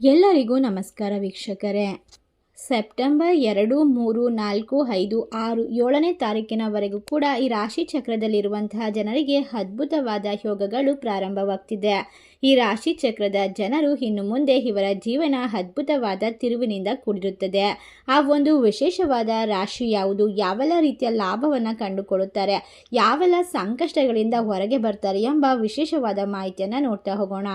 ಎಲ್ಲರಿಗೂ ನಮಸ್ಕಾರ ವೀಕ್ಷಕರೇ. ಸೆಪ್ಟೆಂಬರ್ ಎರಡು, ಮೂರು, ನಾಲ್ಕು, ಐದು, ಆರು, ಏಳನೇ ತಾರೀಕಿನವರೆಗೂ ಕೂಡ ಈ ರಾಶಿ ಚಕ್ರದಲ್ಲಿರುವಂತಹ ಜನರಿಗೆ ಅದ್ಭುತವಾದ ಯೋಗಗಳು ಪ್ರಾರಂಭವಾಗ್ತಿದೆ. ಈ ರಾಶಿ ಚಕ್ರದ ಜನರು ಇನ್ನು ಮುಂದೆ ಇವರ ಜೀವನ ಅದ್ಭುತವಾದ ತಿರುವಿನಿಂದ ಕೂಡಿರುತ್ತದೆ. ಆ ಒಂದು ವಿಶೇಷವಾದ ರಾಶಿ ಯಾವುದು? ಯಾವೆಲ್ಲ ರೀತಿಯ ಲಾಭವನ್ನು ಕಂಡುಕೊಳ್ಳುತ್ತಾರೆ? ಯಾವೆಲ್ಲ ಸಂಕಷ್ಟಗಳಿಂದ ಹೊರಗೆ ಬರ್ತಾರೆ ಎಂಬ ವಿಶೇಷವಾದ ಮಾಹಿತಿಯನ್ನು ನೋಡ್ತಾ ಹೋಗೋಣ.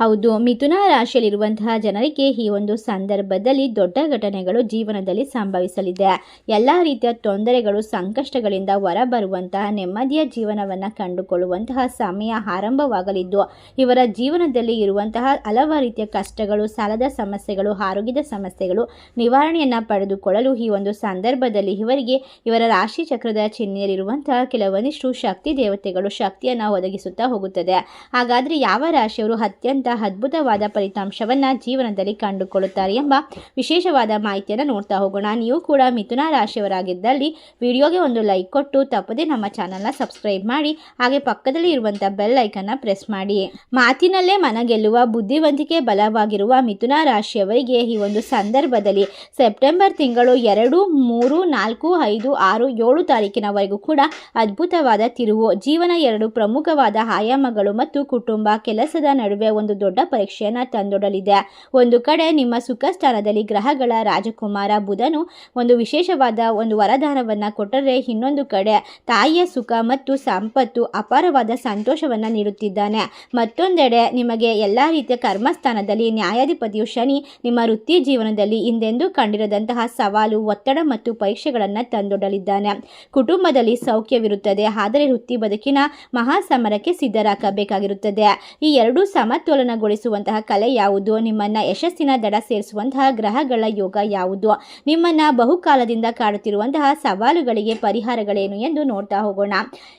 ಹೌದು, ಮಿಥುನ ರಾಶಿಯಲ್ಲಿರುವಂತಹ ಜನರಿಗೆ ಈ ಒಂದು ಸಂದರ್ಭದಲ್ಲಿ ದೊಡ್ಡ ಘಟನೆಗಳು ಜೀವನದಲ್ಲಿ ಸಂಭವಿಸಲಿದೆ. ಎಲ್ಲ ರೀತಿಯ ತೊಂದರೆಗಳು, ಸಂಕಷ್ಟಗಳಿಂದ ಹೊರಬರುವಂತಹ ನೆಮ್ಮದಿಯ ಜೀವನವನ್ನು ಕಂಡುಕೊಳ್ಳುವಂತಹ ಸಮಯ ಆರಂಭವಾಗಲಿದ್ದು, ಇವರ ಜೀವನದಲ್ಲಿ ಇರುವಂತಹ ಹಲವಾರು ರೀತಿಯ ಕಷ್ಟಗಳು, ಸಾಲದ ಸಮಸ್ಯೆಗಳು, ಆರೋಗ್ಯದ ಸಮಸ್ಯೆಗಳು ನಿವಾರಣೆಯನ್ನು ಪಡೆದುಕೊಳ್ಳಲು ಈ ಒಂದು ಸಂದರ್ಭದಲ್ಲಿ ಇವರಿಗೆ, ಇವರ ರಾಶಿ ಚಕ್ರದ ಚಿಹ್ನೆಯಲ್ಲಿರುವಂತಹ ಕೆಲವೊಂದಿಷ್ಟು ಶಕ್ತಿ ದೇವತೆಗಳು ಶಕ್ತಿಯನ್ನು ಒದಗಿಸುತ್ತಾ ಹೋಗುತ್ತದೆ. ಹಾಗಾದರೆ ಯಾವ ರಾಶಿಯವರು ಅತ್ಯಂತ ಅದ್ಭುತವಾದ ಫಲಿತಾಂಶವನ್ನು ಜೀವನದಲ್ಲಿ ಕಂಡುಕೊಳ್ಳುತ್ತಾರೆ ಎಂಬ ವಿಶೇಷವಾದ ಮಾಹಿತಿಯನ್ನು ನೋಡ್ತಾ ಹೋಗೋಣ. ನೀವು ಕೂಡ ಮಿಥುನ ರಾಶಿಯವರಾಗಿದ್ದಲ್ಲಿ ವಿಡಿಯೋಗೆ ಒಂದು ಲೈಕ್ ಕೊಟ್ಟು ತಪ್ಪದೆ ನಮ್ಮ ಚಾನಲ್ನ ಸಬ್ಸ್ಕ್ರೈಬ್ ಮಾಡಿ, ಹಾಗೆ ಪಕ್ಕದಲ್ಲಿ ಇರುವಂಥ ಬೆಲ್ ಐಕನ್ನ ಪ್ರೆಸ್ ಮಾಡಿ. ಮಾತಿನಲ್ಲೇ ಮನ ಗೆಲ್ಲುವ ಬುದ್ಧಿವಂತಿಕೆ ಬಲವಾಗಿರುವ ಮಿಥುನ ರಾಶಿಯವರಿಗೆ ಈ ಒಂದು ಸಂದರ್ಭದಲ್ಲಿ ಸೆಪ್ಟೆಂಬರ್ ತಿಂಗಳು ಎರಡು, ಮೂರು, ನಾಲ್ಕು, ಐದು, ಆರು, ಏಳು ತಾರೀಕಿನವರೆಗೂ ಕೂಡ ಅದ್ಭುತವಾದ ತಿರುವು. ಜೀವನ ಎರಡು ಪ್ರಮುಖವಾದ ಆಯಾಮಗಳು ಮತ್ತು ಕುಟುಂಬ, ಕೆಲಸದ ನಡುವೆ ಒಂದು ದೊಡ್ಡ ಪರೀಕ್ಷೆಯನ್ನು ತಂದೊಡಲಿದೆ. ಒಂದು ಕಡೆ ನಿಮ್ಮ ಸುಖ ಸ್ಥಾನದಲ್ಲಿ ಗ್ರಹಗಳ ರಾಜಕುಮಾರ ಬುಧನು ಒಂದು ವಿಶೇಷವಾದ ಒಂದು ವರದಾನವನ್ನು ಕೊಟ್ಟರೆ ಇನ್ನೊಂದು ಕಡೆ ತಾಯಿಯ ಸುಖ ಮತ್ತು ಸಂಪತ್ತು ಅಪಾರವಾದ ಸಂತೋಷವನ್ನು ನೀಡುತ್ತಿದ್ದಾನೆ. ಮತ್ತೊಂದೆಡೆ ನಿಮಗೆ ಎಲ್ಲ ರೀತಿಯ ಕರ್ಮಸ್ಥಾನದಲ್ಲಿ ನ್ಯಾಯಾಧಿಪತಿಯು ಶನಿ ನಿಮ್ಮ ವೃತ್ತಿ ಜೀವನದಲ್ಲಿ ಹಿಂದೆಂದೂ ಕಂಡಿರದಂತಹ ಸವಾಲು, ಒತ್ತಡ ಮತ್ತು ಪರೀಕ್ಷೆಗಳನ್ನು ತಂದೊಡಲಿದ್ದಾನೆ. ಕುಟುಂಬದಲ್ಲಿ ಸೌಖ್ಯವಿರುತ್ತದೆ, ಆದರೆ ವೃತ್ತಿ ಬದುಕಿನ ಮಹಾಸಮರಕ್ಕೆ ಸಿದ್ಧರಾಗಬೇಕಾಗಿರುತ್ತದೆ. ಈ ಎರಡೂ ಸಮತೋಲನಗೊಳಿಸುವಂತಹ ಕಲೆ ಯಾವುದು? ನಿಮ್ಮನ್ನ ಯಶಸ್ಸಿನ ದಡ ಸೇರಿಸುವಂತಹ ಗ್ರಹಗಳ ಯೋಗ ಯಾವುದು? ನಿಮ್ಮನ್ನ ಬಹುಕಾಲದಿಂದ ಕಾಡುತ್ತಿರುವಂತಹ ಸವಾಲುಗಳಿಗೆ ಪರಿಹಾರಗಳೇನು ಎಂದು ನೋಡ್ತಾ ಹೋಗೋಣ.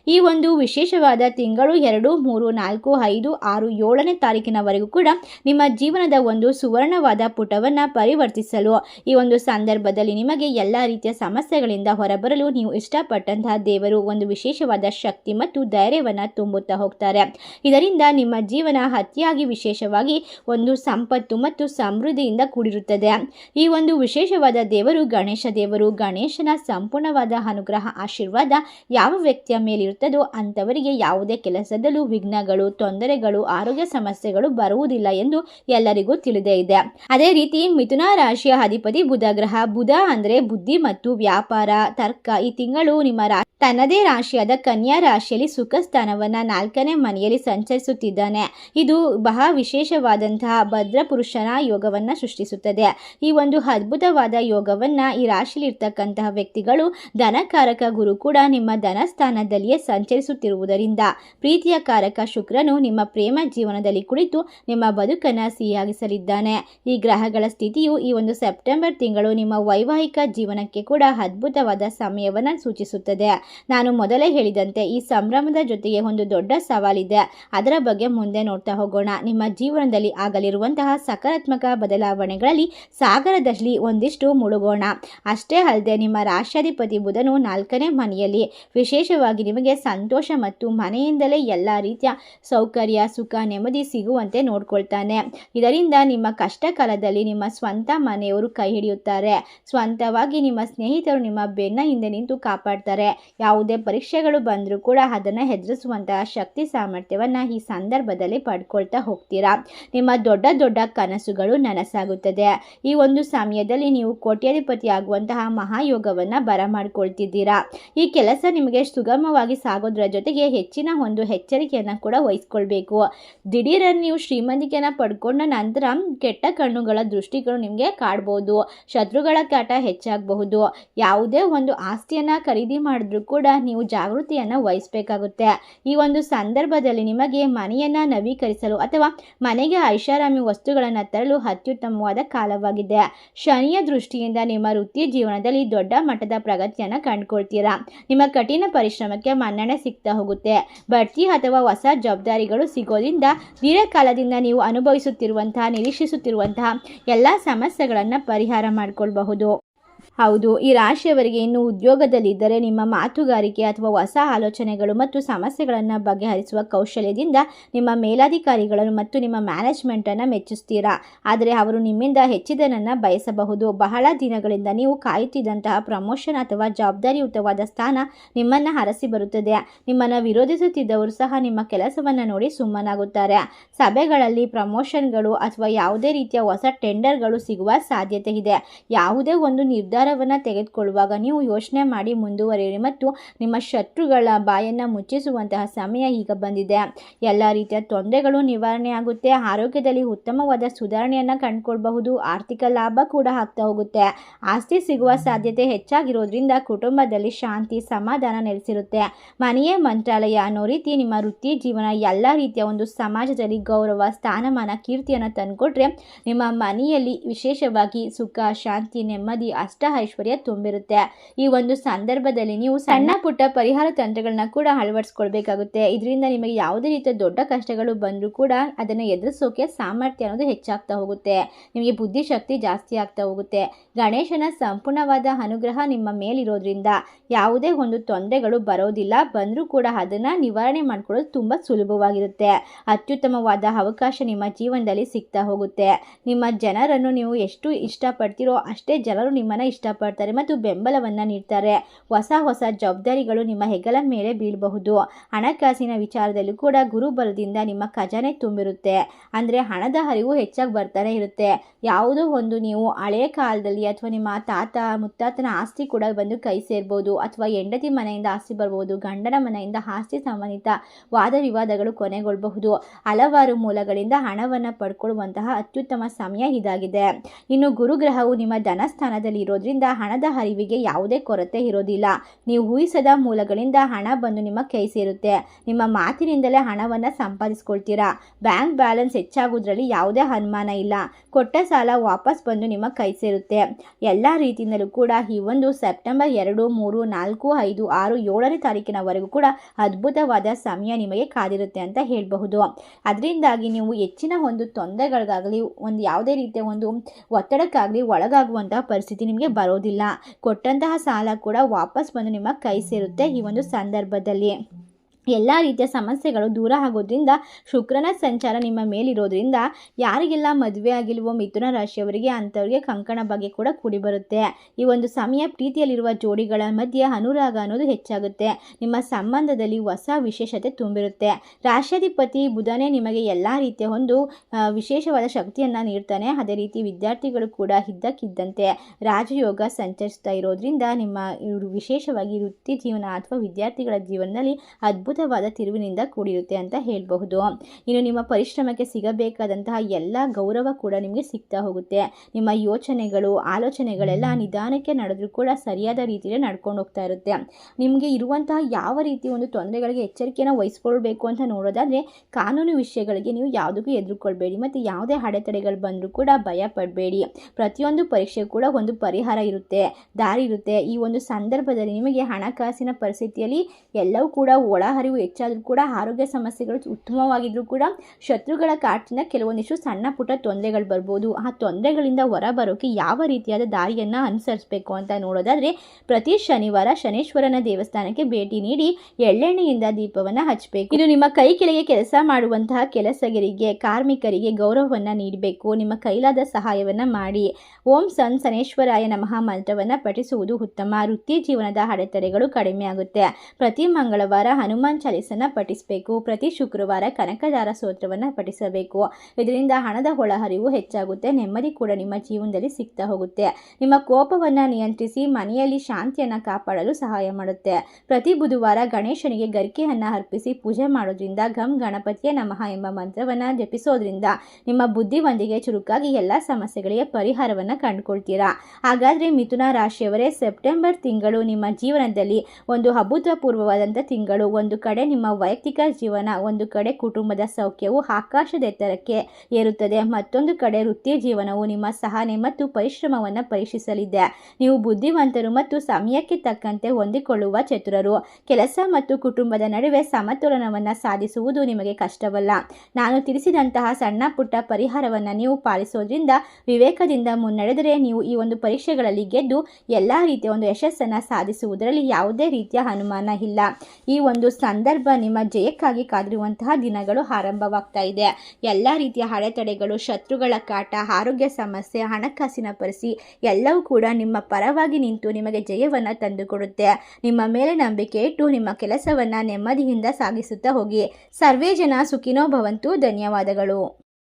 ಈ ಒಂದು ವಿಶೇಷವಾದ ತಿಂಗಳು ಎರಡು, ಮೂರು, ನಾಲ್ಕು, ಐದು, ಆರು, ಏಳನೇ ತಾರೀಕಿನವರೆಗೂ ಕೂಡ ನಿಮ್ಮ ಜೀವನದ ಒಂದು ಸುವರ್ಣವಾದ ಪುಟವನ್ನ ಪರಿವರ್ತಿಸಲು ಈ ಒಂದು ಸಂದರ್ಭದಲ್ಲಿ ನಿಮಗೆ ಎಲ್ಲ ರೀತಿಯ ಸಮಸ್ಯೆಗಳಿಂದ ಹೊರಬರಲು ನೀವು ಇಷ್ಟಪಟ್ಟಂತಹ ದೇವರು ಒಂದು ವಿಶೇಷವಾದ ಶಕ್ತಿ ಮತ್ತು ಧೈರ್ಯವನ್ನ ತುಂಬುತ್ತಾ ಹೋಗ್ತಾರೆ. ಇದರಿಂದ ನಿಮ್ಮ ಜೀವನ ಅತಿಯಾಗಿ ವಿಶೇಷವಾಗಿ ಒಂದು ಸಂಪತ್ತು ಮತ್ತು ಸಮೃದ್ಧಿಯಿಂದ ಕೂಡಿರುತ್ತದೆ. ಈ ಒಂದು ವಿಶೇಷವಾದ ದೇವರು ಗಣೇಶ ದೇವರು, ಗಣೇಶನ ಸಂಪೂರ್ಣವಾದ ಅನುಗ್ರಹ, ಆಶೀರ್ವಾದ ಯಾವ ವ್ಯಕ್ತಿಯ ಮೇಲಿರುತ್ತದೋ ಅಂಥವರಿಗೆ ಯಾವುದೇ ಕೆಲಸದಲ್ಲೂ ವಿಘ್ನಗಳು, ತೊಂದರೆಗಳು, ಆರೋಗ್ಯ ಸಮಸ್ಯೆಗಳು ಬರುವುದಿಲ್ಲ ಎಂದು ಎಲ್ಲರಿಗೂ ತಿಳಿದೇ ಇದೆ. ಅದೇ ರೀತಿ ಮಿಥುನ ರಾಶಿಯ ಅಧಿಪತಿ ಬುಧ ಗ್ರಹ, ಬುಧ ಅಂದ್ರೆ ಬುದ್ಧಿ ಮತ್ತು ವ್ಯಾಪಾರ, ತರ್ಕ ಈ ತಿಂಗಳು ನಿಮ್ಮ ರಾ, ತನ್ನದೇ ರಾಶಿಯಾದ ಕನ್ಯಾ ರಾಶಿಯಲ್ಲಿ ಸುಖ ಸ್ಥಾನವನ್ನ ನಾಲ್ಕನೇ ಮನೆಯಲ್ಲಿ ಸಂಚರಿಸುತ್ತಿದ್ದಾನೆ. ಇದು ಬಹಳ ವಿಶೇಷವಾದಂತಹ ಭದ್ರ ಪುರುಷನ ಯೋಗವನ್ನ ಸೃಷ್ಟಿಸುತ್ತದೆ. ಈ ಒಂದು ಅದ್ಭುತವಾದ ಯೋಗವನ್ನ ಈ ರಾಶಿಯಲ್ಲಿರ್ತಕ್ಕಂತಹ ವ್ಯಕ್ತಿಗಳು ಧನಕಾರಕ ಗುರು ಕೂಡ ನಿಮ್ಮ ಧನಸ್ಥಾನದಲ್ಲಿಯೇ ಸಂಚರಿಸುತ್ತಿರುವುದರಿಂದ ಪ್ರೀತಿಯ ಕಾರಕ ಶುಕ್ರನು ನಿಮ್ಮ ಪ್ರೇಮ ಜೀವನದಲ್ಲಿ ಕುಳಿತು ನಿಮ್ಮ ಬದುಕನ್ನು ಸಿಹಿಯಾಗಿಸಲಿದ್ದಾನೆ. ಈ ಗ್ರಹಗಳ ಸ್ಥಿತಿಯು ಈ ಒಂದು ಸೆಪ್ಟೆಂಬರ್ ತಿಂಗಳು ನಿಮ್ಮ ವೈವಾಹಿಕ ಜೀವನಕ್ಕೆ ಕೂಡ ಅದ್ಭುತವಾದ ಸಮಯವನ್ನು ಸೂಚಿಸುತ್ತದೆ. ನಾನು ಮೊದಲೇ ಹೇಳಿದಂತೆ ಈ ಸಂಭ್ರಮದ ಜೊತೆಗೆ ಒಂದು ದೊಡ್ಡ ಸವಾಲಿದೆ. ಅದರ ಬಗ್ಗೆ ಮುಂದೆ ನೋಡ್ತಾ ಹೋಗೋಣ. ನಿಮ್ಮ ಜೀವನದಲ್ಲಿ ಆಗಲಿರುವಂತಹ ಸಕಾರಾತ್ಮಕ ಬದಲಾವಣೆಗಳಲ್ಲಿ ಸಾಗರದಲ್ಲಿ ಒಂದಿಷ್ಟು ಮುಳುಗೋಣ. ಅಷ್ಟೇ ಅಲ್ಲದೆ ನಿಮ್ಮ ರಾಷ್ಟ್ರಾಧಿಪತಿ ಬುಧನು ನಾಲ್ಕನೇ ಮನೆಯಲ್ಲಿ. ವಿಶೇಷವಾಗಿ ನಿಮಗೆ ಸಂತೋಷ ಮತ್ತು ಮನೆಯಿಂದಲೇ ಎಲ್ಲ ರೀತಿಯ ಸೌಕರ್ಯ, ಸುಖ, ನೆಮ್ಮದಿ ಸಿಗುವಂತೆ ನೋಡ್ಕೊಳ್ತಾನೆ. ಇದರಿಂದ ನಿಮ್ಮ ಕಷ್ಟ ಕಾಲದಲ್ಲಿ ನಿಮ್ಮ ಸ್ವಂತ ಮನೆಯವರು ಕೈ ಹಿಡಿಯುತ್ತಾರೆ. ಸ್ವಂತವಾಗಿ ನಿಮ್ಮ ಸ್ನೇಹಿತರು ನಿಮ್ಮ ಬೆನ್ನ ಹಿಂದೆ ನಿಂತು ಕಾಪಾಡ್ತಾರೆ. ಯಾವುದೇ ಪರೀಕ್ಷೆಗಳು ಬಂದರೂ ಕೂಡ ಅದನ್ನು ಹೆದರಿಸುವಂತಹ ಶಕ್ತಿ ಸಾಮರ್ಥ್ಯವನ್ನು ಈ ಸಂದರ್ಭದಲ್ಲಿ ಪಡ್ಕೊಳ್ತಾ ಹೋಗ್ತೀರಾ. ನಿಮ್ಮ ದೊಡ್ಡ ದೊಡ್ಡ ಕನಸುಗಳು ನನಸಾಗುತ್ತದೆ. ಈ ಒಂದು ಸಮಯದಲ್ಲಿ ನೀವು ಕೋಟ್ಯಾಧಿಪತಿ ಆಗುವಂತಹ ಮಹಾಯೋಗವನ್ನು ಬರಮಾಡ್ಕೊಳ್ತಿದ್ದೀರಾ? ಈ ಕೆಲಸ ನಿಮಗೆ ಸುಗಮವಾಗಿ ಸಾಗೋದ್ರ ಜೊತೆಗೆ ಹೆಚ್ಚಿನ ಒಂದು ಎಚ್ಚರಿಕೆಯನ್ನು ಕೂಡ ವಹಿಸ್ಕೊಳ್ಬೇಕು. ದಿಢೀರನ್ನು ನೀವು ಶ್ರೀಮಂತಿಕೆಯನ್ನು ಪಡ್ಕೊಂಡ ನಂತರ ಕೆಟ್ಟ ಕಣ್ಣುಗಳ ದೃಷ್ಟಿಗಳು ನಿಮಗೆ ಕಾಡ್ಬೋದು. ಶತ್ರುಗಳ ಕಾಟ ಹೆಚ್ಚಾಗಬಹುದು. ಯಾವುದೇ ಒಂದು ಆಸ್ತಿಯನ್ನು ಖರೀದಿ ಮಾಡಿದ್ರೂ ಕೂಡ ನೀವು ಜಾಗೃತಿಯನ್ನು ವಹಿಸಬೇಕಾಗುತ್ತೆ. ಈ ಒಂದು ಸಂದರ್ಭದಲ್ಲಿ ನಿಮಗೆ ಮನೆಯನ್ನು ನವೀಕರಿಸಲು ಅಥವಾ ಮನೆಗೆ ಐಷಾರಾಮಿ ವಸ್ತುಗಳನ್ನು ತರಲು ಅತ್ಯುತ್ತಮವಾದ ಕಾಲವಾಗಿದೆ. ಶನಿಯ ದೃಷ್ಟಿಯಿಂದ ನಿಮ್ಮ ವೃತ್ತಿ ಜೀವನದಲ್ಲಿ ದೊಡ್ಡ ಮಟ್ಟದ ಪ್ರಗತಿಯನ್ನು ಕಂಡುಕೊಳ್ತೀರಾ? ನಿಮ್ಮ ಕಠಿಣ ಪರಿಶ್ರಮಕ್ಕೆ ಮನ್ನಣೆ ಸಿಗ್ತಾ ಹೋಗುತ್ತೆ. ಬಡ್ತಿ ಅಥವಾ ಹೊಸ ಜವಾಬ್ದಾರಿಗಳು ಸಿಗೋದ್ರಿಂದ ದೀರ್ಘಕಾಲದಿಂದ ನೀವು ಅನುಭವಿಸುತ್ತಿರುವಂತಹ, ನಿರೀಕ್ಷಿಸುತ್ತಿರುವಂತಹ ಎಲ್ಲ ಸಮಸ್ಯೆಗಳನ್ನು ಪರಿಹಾರ ಮಾಡಿಕೊಳ್ಬಹುದು. ಹೌದು, ಈ ರಾಶಿಯವರಿಗೆ ಇನ್ನು ಉದ್ಯೋಗದಲ್ಲಿದ್ದರೆ ನಿಮ್ಮ ಮಾತುಗಾರಿಕೆ ಅಥವಾ ಹೊಸ ಆಲೋಚನೆಗಳು ಮತ್ತು ಸಮಸ್ಯೆಗಳನ್ನು ಬಗೆಹರಿಸುವ ಕೌಶಲ್ಯದಿಂದ ನಿಮ್ಮ ಮೇಲಾಧಿಕಾರಿಗಳನ್ನು ಮತ್ತು ನಿಮ್ಮ ಮ್ಯಾನೇಜ್ಮೆಂಟನ್ನು ಮೆಚ್ಚಿಸ್ತೀರಾ? ಆದರೆ ಅವರು ನಿಮ್ಮಿಂದ ಹೆಚ್ಚಿದನನ್ನು ಬಯಸಬಹುದು. ಬಹಳ ದಿನಗಳಿಂದ ನೀವು ಕಾಯುತ್ತಿದ್ದಂತಹ ಪ್ರಮೋಷನ್ ಅಥವಾ ಜವಾಬ್ದಾರಿಯುತವಾದ ಸ್ಥಾನ ನಿಮ್ಮನ್ನು ಹರಸಿ ಬರುತ್ತದೆ. ನಿಮ್ಮನ್ನು ವಿರೋಧಿಸುತ್ತಿದ್ದವರು ಸಹ ನಿಮ್ಮ ಕೆಲಸವನ್ನು ನೋಡಿ ಸುಮ್ಮನಾಗುತ್ತಾರೆ. ಸಭೆಗಳಲ್ಲಿ ಪ್ರಮೋಷನ್ಗಳು ಅಥವಾ ಯಾವುದೇ ರೀತಿಯ ಹೊಸ ಟೆಂಡರ್ಗಳು ಸಿಗುವ ಸಾಧ್ಯತೆ ಇದೆ. ಯಾವುದೇ ಒಂದು ನಿರ್ಧಾರವನ್ನು ತೆಗೆದುಕೊಳ್ಳುವಾಗ ನೀವು ಯೋಚನೆ ಮಾಡಿ ಮುಂದುವರಿಯಿರಿ ಮತ್ತು ನಿಮ್ಮ ಶತ್ರುಗಳ ಬಾಯನ್ನು ಮುಚ್ಚಿಸುವಂತಹ ಸಮಯ ಈಗ ಬಂದಿದೆ. ಎಲ್ಲ ರೀತಿಯ ತೊಂದರೆಗಳು ನಿವಾರಣೆ ಆಗುತ್ತೆ. ಆರೋಗ್ಯದಲ್ಲಿ ಉತ್ತಮವಾದ ಸುಧಾರಣೆಯನ್ನು ಕಂಡುಕೊಳ್ಬಹುದು. ಆರ್ಥಿಕ ಲಾಭ ಕೂಡ ಆಗ್ತಾ ಹೋಗುತ್ತೆ. ಆಸ್ತಿ ಸಿಗುವ ಸಾಧ್ಯತೆ ಹೆಚ್ಚಾಗಿರೋದ್ರಿಂದ ಕುಟುಂಬದಲ್ಲಿ ಶಾಂತಿ, ಸಮಾಧಾನ ನೆಲೆಸಿರುತ್ತೆ. ಮನೆಯೇ ಮಂತ್ರಾಲಯ ಅನ್ನೋ ರೀತಿ ನಿಮ್ಮ ವೃತ್ತಿ ಜೀವನ ಎಲ್ಲ ರೀತಿಯ ಒಂದು ಸಮಾಜದಲ್ಲಿ ಗೌರವ, ಸ್ಥಾನಮಾನ, ಕೀರ್ತಿಯನ್ನು ತಂದುಕೊಟ್ರೆ ನಿಮ್ಮ ಮನೆಯಲ್ಲಿ ವಿಶೇಷವಾಗಿ ಸುಖ, ಶಾಂತಿ, ನೆಮ್ಮದಿ ಅಷ್ಟ ಐಶ್ವರ್ಯ ತುಂಬಿರುತ್ತೆ. ಈ ಒಂದು ಸಂದರ್ಭದಲ್ಲಿ ನೀವು ಸಣ್ಣ ಪುಟ್ಟ ಪರಿಹಾರ ತಂತ್ರಗಳನ್ನ ಕೂಡ ಅಳವಡಿಸ್ಕೊಳ್ಬೇಕಾಗುತ್ತೆ. ಇದರಿಂದ ನಿಮಗೆ ಯಾವುದೇ ರೀತಿಯ ದೊಡ್ಡ ಕಷ್ಟಗಳು ಬಂದರೂ ಕೂಡ ಅದನ್ನು ಎದುರಿಸೋಕೆ ಸಾಮರ್ಥ್ಯ ಅನ್ನೋದು ಹೆಚ್ಚಾಗ್ತಾ ಹೋಗುತ್ತೆ. ನಿಮಗೆ ಬುದ್ಧಿಶಕ್ತಿ ಜಾಸ್ತಿ ಆಗ್ತಾ ಹೋಗುತ್ತೆ. ಗಣೇಶನ ಸಂಪೂರ್ಣವಾದ ಅನುಗ್ರಹ ನಿಮ್ಮ ಮೇಲಿರೋದ್ರಿಂದ ಯಾವುದೇ ಒಂದು ತೊಂದರೆಗಳು ಬರೋದಿಲ್ಲ. ಬಂದರೂ ಕೂಡ ಅದನ್ನು ನಿವಾರಣೆ ಮಾಡಿಕೊಳ್ಳೋದು ತುಂಬ ಸುಲಭವಾಗಿರುತ್ತೆ. ಅತ್ಯುತ್ತಮವಾದ ಅವಕಾಶ ನಿಮ್ಮ ಜೀವನದಲ್ಲಿ ಸಿಗ್ತಾ ಹೋಗುತ್ತೆ. ನಿಮ್ಮ ಜನರನ್ನು ನೀವು ಎಷ್ಟು ಇಷ್ಟಪಡ್ತೀರೋ ಅಷ್ಟೇ ಜನರು ನಿಮ್ಮನ್ನು ಇಷ್ಟಪಡ್ತಾರೆ ಮತ್ತು ಬೆಂಬಲವನ್ನು ನೀಡ್ತಾರೆ. ಹೊಸ ಹೊಸ ಜವಾಬ್ದಾರಿಗಳು ನಿಮ್ಮ ಹೆಗಲ ಮೇಲೆ ಬೀಳಬಹುದು. ಹಣಕಾಸಿನ ವಿಚಾರದಲ್ಲೂ ಕೂಡ ಗುರುಬಲದಿಂದ ನಿಮ್ಮ ಖಜಾನೆ ತುಂಬಿರುತ್ತೆ. ಅಂದರೆ ಹಣದ ಹರಿವು ಹೆಚ್ಚಾಗಿ ಬರ್ತಾನೆ ಇರುತ್ತೆ. ಯಾವುದೋ ಒಂದು ನೀವು ಹಳೆಯ ಕಾಲದಲ್ಲಿ ಅಥವಾ ನಿಮ್ಮ ತಾತ, ಮುತ್ತಾತನ ಆಸ್ತಿ ಕೂಡ ಬಂದು ಕೈ ಸೇರ್ಬೋದು ಅಥವಾ ಹೆಂಡತಿ ಮನೆಯಿಂದ ಆಸ್ತಿ ಬರ್ಬೋದು, ಗಂಡನ ಮನೆಯಿಂದ ಆಸ್ತಿ ಸಂಬಂಧಿತ ವಾದ ವಿವಾದಗಳು ಕೊನೆಗೊಳ್ಳಬಹುದು ಹಲವಾರು ಮೂಲಗಳಿಂದ ಹಣವನ್ನು ಪಡ್ಕೊಳ್ಳುವಂತಹ ಅತ್ಯುತ್ತಮ ಸಮಯ ಇದಾಗಿದೆ. ಇನ್ನು ಗುರುಗ್ರಹವು ನಿಮ್ಮ ಧನಸ್ಥಾನದಲ್ಲಿ ಇರೋದ್ರಿಂದ ಹಣದ ಹರಿವಿಗೆ ಯಾವುದೇ ಕೊರತೆ ಇರೋದಿಲ್ಲ. ನೀವು ಊಹಿಸದ ಮೂಲಗಳಿಂದ ಹಣ ಬಂದು ನಿಮ್ಮ ಕೈ ಸೇರುತ್ತೆ. ನಿಮ್ಮ ಮಾತಿನಿಂದಲೇ ಹಣವನ್ನು ಸಂಪಾದಿಸ್ಕೊಳ್ತೀರಾ? ಬ್ಯಾಂಕ್ ಬ್ಯಾಲೆನ್ಸ್ ಹೆಚ್ಚಾಗೋದ್ರಲ್ಲಿ ಯಾವುದೇ ಅನುಮಾನ ಇಲ್ಲ. ಕೊಟ್ಟ ಸಾಲ ವಾಪಸ್ ಬಂದು ನಿಮ್ಮ ಕೈ ಸೇರುತ್ತೆ. ಎಲ್ಲ ರೀತಿಯಿಂದಲೂ ಕೂಡ ಈ ಒಂದು ಸೆಪ್ಟೆಂಬರ್ ಎರಡು, ಮೂರು, ನಾಲ್ಕು, ಐದು, ಆರು, ಏಳನೇ ತಾರೀಕಿನವರೆಗೂ ಕೂಡ ಅದ್ಭುತವಾದ ಸಮಯ ನಿಮಗೆ ಕಾದಿರುತ್ತೆ ಅಂತ ಹೇಳಬಹುದು. ಅದರಿಂದಾಗಿ ನೀವು ಹೆಚ್ಚಿನ ಒಂದು ತೊಂದರೆಗಳಿಗಾಗಲಿ, ಒಂದು ಯಾವುದೇ ರೀತಿಯ ಒಂದು ಒತ್ತಡಕ್ಕಾಗಲಿ ಒಳಗಾಗುವಂತಹ ಪರಿಸ್ಥಿತಿ ನಿಮಗೆ ಬರೋದಿಲ್ಲ. ಕೊಟ್ಟಂತಹ ಸಾಲ ಕೂಡ ವಾಪಸ್ ಬಂದು ನಿಮ್ಮ ಕೈ ಸೇರುತ್ತೆ ಈ ಒಂದು ಸಂದರ್ಭದಲ್ಲಿ. ಎಲ್ಲ ರೀತಿಯ ಸಮಸ್ಯೆಗಳು ದೂರ ಆಗೋದ್ರಿಂದ ಶುಕ್ರನ ಸಂಚಾರ ನಿಮ್ಮ ಮೇಲಿರೋದ್ರಿಂದ ಯಾರಿಗೆಲ್ಲ ಮದುವೆ ಆಗಿಲ್ವೋ ಮಿಥುನ ರಾಶಿಯವರಿಗೆ ಅಂಥವ್ರಿಗೆ ಕಂಕಣ ಬಗ್ಗೆ ಕೂಡ ಕೂಡಿ ಬರುತ್ತೆ. ಈ ಒಂದು ಸಮಯ ಪ್ರೀತಿಯಲ್ಲಿರುವ ಜೋಡಿಗಳ ಮಧ್ಯೆ ಅನುರಾಗ ಅನ್ನೋದು ಹೆಚ್ಚಾಗುತ್ತೆ. ನಿಮ್ಮ ಸಂಬಂಧದಲ್ಲಿ ಹೊಸ ವಿಶೇಷತೆ ತುಂಬಿರುತ್ತೆ. ರಾಷ್ಟ್ರಾಧಿಪತಿ ಬುಧನೇ ನಿಮಗೆ ಎಲ್ಲ ರೀತಿಯ ಒಂದು ವಿಶೇಷವಾದ ಶಕ್ತಿಯನ್ನು ನೀಡ್ತಾನೆ. ಅದೇ ರೀತಿ ವಿದ್ಯಾರ್ಥಿಗಳು ಕೂಡ ಇದ್ದಕ್ಕಿದ್ದಂತೆ ರಾಜಯೋಗ ಸಂಚರಿಸ್ತಾ ಇರೋದ್ರಿಂದ ನಿಮ್ಮ ವಿಶೇಷವಾಗಿ ವೃತ್ತಿ ಜೀವನ ಅಥವಾ ವಿದ್ಯಾರ್ಥಿಗಳ ಜೀವನದಲ್ಲಿ ಅದ್ಭುತವಾದ ತಿರುವಿನಿಂದ ಕೂಡಿರುತ್ತೆ ಅಂತ ಹೇಳಬಹುದು. ಇನ್ನು ನಿಮ್ಮ ಪರಿಶ್ರಮಕ್ಕೆ ಸಿಗಬೇಕಾದಂತಹ ಎಲ್ಲ ಗೌರವ ಕೂಡ ನಿಮಗೆ ಸಿಗ್ತಾ ಹೋಗುತ್ತೆ. ನಿಮ್ಮ ಯೋಚನೆಗಳು ಆಲೋಚನೆಗಳೆಲ್ಲ ನಿಧಾನಕ್ಕೆ ನಡೆದ್ರೂ ಕೂಡ ಸರಿಯಾದ ರೀತಿಯಲ್ಲಿ ನಡ್ಕೊಂಡು ಹೋಗ್ತಾ ಇರುತ್ತೆ. ನಿಮಗೆ ಇರುವಂತಹ ಯಾವ ರೀತಿ ಒಂದು ತೊಂದರೆಗಳಿಗೆ ಎಚ್ಚರಿಕೆಯನ್ನು ವಹಿಸ್ಕೊಳ್ಬೇಕು ಅಂತ ನೋಡೋದಾದರೆ ಕಾನೂನು ವಿಷಯಗಳಿಗೆ ನೀವು ಯಾವುದಕ್ಕೂ ಎದುರುಕೊಳ್ಬೇಡಿ ಮತ್ತು ಯಾವುದೇ ಅಡೆತಡೆಗಳು ಬಂದರೂ ಕೂಡ ಭಯ ಪಡಬೇಡಿ. ಪ್ರತಿಯೊಂದು ಪರೀಕ್ಷೆ ಕೂಡ ಒಂದು ಪರಿಹಾರ ಇರುತ್ತೆ ದಾರಿ ಇರುತ್ತೆ. ಈ ಒಂದು ಸಂದರ್ಭದಲ್ಲಿ ನಿಮಗೆ ಹಣಕಾಸಿನ ಪರಿಸ್ಥಿತಿಯಲ್ಲಿ ಎಲ್ಲವೂ ಕೂಡ ಒಳಹರಿವು ಹೆಚ್ಚಾದರೂ ಕೂಡ ಆರೋಗ್ಯ ಸಮಸ್ಯೆಗಳು ಉತ್ತಮವಾಗಿದ್ದರೂ ಕೂಡ ಶತ್ರುಗಳ ಕಾಟಿನ ಕೆಲವೊಂದಿಷ್ಟು ಸಣ್ಣ ಪುಟ್ಟ ತೊಂದರೆಗಳು ಬರ್ಬೋದು. ಆ ತೊಂದರೆಗಳಿಂದ ಹೊರಬರೋಕೆ ಯಾವ ರೀತಿಯಾದ ದಾರಿಯನ್ನು ಅನುಸರಿಸಬೇಕು ಅಂತ ನೋಡೋದಾದರೆ ಪ್ರತಿ ಶನಿವಾರ ಶನೇಶ್ವರನ ದೇವಸ್ಥಾನಕ್ಕೆ ಭೇಟಿ ನೀಡಿ ಎಳ್ಳೆಣ್ಣೆಯಿಂದ ದೀಪವನ್ನು ಹಚ್ಚಬೇಕು ಇದು ನಿಮ್ಮ ಕೈ ಕೆಳಗೆ ಕೆಲಸ ಮಾಡುವಂತಹ ಕೆಲಸಗರಿಗೆ, ಕಾರ್ಮಿಕರಿಗೆ ಗೌರವವನ್ನು ನೀಡಬೇಕು. ನಿಮ್ಮ ಕೈಲಾದ ಸಹಾಯವನ್ನು ಮಾಡಿ. ಓಂ ಸನ್ ಶನೇಶ್ವರಾಯ ನಮಃ ಮಂತ್ರವನ್ನು ಪಠಿಸುವುದು ಉತ್ತಮ. ವೃತ್ತಿ ಜೀವನದ ಅಡೆತಡೆಗಳು ಕಡಿಮೆ ಆಗುತ್ತೆ ಪ್ರತಿ ಮಂಗಳವಾರ ಹನುಮಾನ್ ಚಾಲೀಸನ್ನ ಪಠಿಸಬೇಕು. ಪ್ರತಿ ಶುಕ್ರವಾರ ಕನಕದಾರ ಸ್ತೋತ್ರವನ್ನು ಪಠಿಸಬೇಕು. ಇದರಿಂದ ಹಣದ ಒಳಹರಿವು ಹೆಚ್ಚಾಗುತ್ತೆ. ನೆಮ್ಮದಿ ಕೂಡ ನಿಮ್ಮ ಜೀವನದಲ್ಲಿ ಸಿಗ್ತಾ ಹೋಗುತ್ತೆ. ನಿಮ್ಮ ಕೋಪವನ್ನು ನಿಯಂತ್ರಿಸಿ ಮನೆಯಲ್ಲಿ ಶಾಂತಿಯನ್ನು ಕಾಪಾಡಲು ಸಹಾಯ ಮಾಡುತ್ತೆ. ಪ್ರತಿ ಬುಧವಾರ ಗಣೇಶನಿಗೆ ಗರಿಕೆಯನ್ನು ಅರ್ಪಿಸಿ ಪೂಜೆ ಮಾಡೋದ್ರಿಂದ ಘಮ್ ಗಣಪತಿಯ ನಮಃ ಎಂಬ ಮಂತ್ರವನ್ನು ಜಪಿಸೋದ್ರಿಂದ ನಿಮ್ಮ ಬುದ್ಧಿವಂತಿಗೆ ಚುರುಕಾಗಿ ಎಲ್ಲ ಸಮಸ್ಯೆಗಳಿಗೆ ಪರಿಹಾರವನ್ನು ಕಂಡುಕೊಳ್ತೀರಾ? ಹಾಗಾದರೆ ಮಿಥುನ ರಾಶಿಯವರೇ, ಸೆಪ್ಟೆಂಬರ್ ತಿಂಗಳು ನಿಮ್ಮ ಜೀವನದಲ್ಲಿ ಒಂದು ಅಭೂತಪೂರ್ವವಾದಂಥ ತಿಂಗಳು. ಒಂದು ಕಡೆ ನಿಮ್ಮ ವೈಯಕ್ತಿಕ ಜೀವನ, ಒಂದು ಕಡೆ ಕುಟುಂಬದ ಸೌಖ್ಯವು ಆಕಾಶದೆತ್ತರಕ್ಕೆ ಏರುತ್ತದೆ, ಮತ್ತೊಂದು ಕಡೆ ವೃತ್ತಿ ಜೀವನವು ನಿಮ್ಮ ಸಹನೆ ಮತ್ತು ಪರಿಶ್ರಮವನ್ನು ಪರೀಕ್ಷಿಸಲಿದೆ. ನೀವು ಬುದ್ಧಿವಂತರು ಮತ್ತು ಸಮಯಕ್ಕೆ ತಕ್ಕಂತೆ ಹೊಂದಿಕೊಳ್ಳುವ ಚತುರರು. ಕೆಲಸ ಮತ್ತು ಕುಟುಂಬದ ನಡುವೆ ಸಮತೋಲನವನ್ನು ಸಾಧಿಸುವುದು ನಿಮಗೆ ಕಷ್ಟವಲ್ಲ. ನಾನು ತಿಳಿಸಿದಂತಹ ಸಣ್ಣ ಪುಟ್ಟ ಪರಿಹಾರವನ್ನು ನೀವು ಪಾಲಿಸೋದ್ರಿಂದ, ವಿವೇಕದಿಂದ ಮುನ್ನಡೆದರೆ ನೀವು ಈ ಒಂದು ಪರೀಕ್ಷೆಗಳಲ್ಲಿ ಗೆದ್ದು ಎಲ್ಲ ರೀತಿಯ ಒಂದು ಯಶಸ್ಸನ್ನು ಸಾಧಿಸುವುದರಲ್ಲಿ ಯಾವುದೇ ರೀತಿಯ ಅನುಮಾನ ಇಲ್ಲ. ಈ ಒಂದು ಸಂದರ್ಭ ನಿಮ್ಮ ಜಯಕ್ಕಾಗಿ ಕಾದಿರುವಂತಹ ದಿನಗಳು ಆರಂಭವಾಗ್ತಾ ಇದೆ. ಎಲ್ಲ ರೀತಿಯ ಅಡೆತಡೆಗಳು, ಶತ್ರುಗಳ ಕಾಟ, ಆರೋಗ್ಯ ಸಮಸ್ಯೆ, ಹಣಕಾಸಿನ ಪರಿಸಿ ಎಲ್ಲವೂ ಕೂಡ ನಿಮ್ಮ ಪರವಾಗಿ ನಿಂತು ನಿಮಗೆ ಜಯವನ್ನು ತಂದುಕೊಡುತ್ತೆ. ನಿಮ್ಮ ಮೇಲೆ ನಂಬಿಕೆ ಇಟ್ಟು ನಿಮ್ಮ ಕೆಲಸವನ್ನು ನೆಮ್ಮದಿಯಿಂದ ಸಾಗಿಸುತ್ತಾ ಹೋಗಿ. ಸರ್ವೇ ಜನ ಸುಖಿನೋ ಭವಂತು. ಧನ್ಯವಾದಗಳು.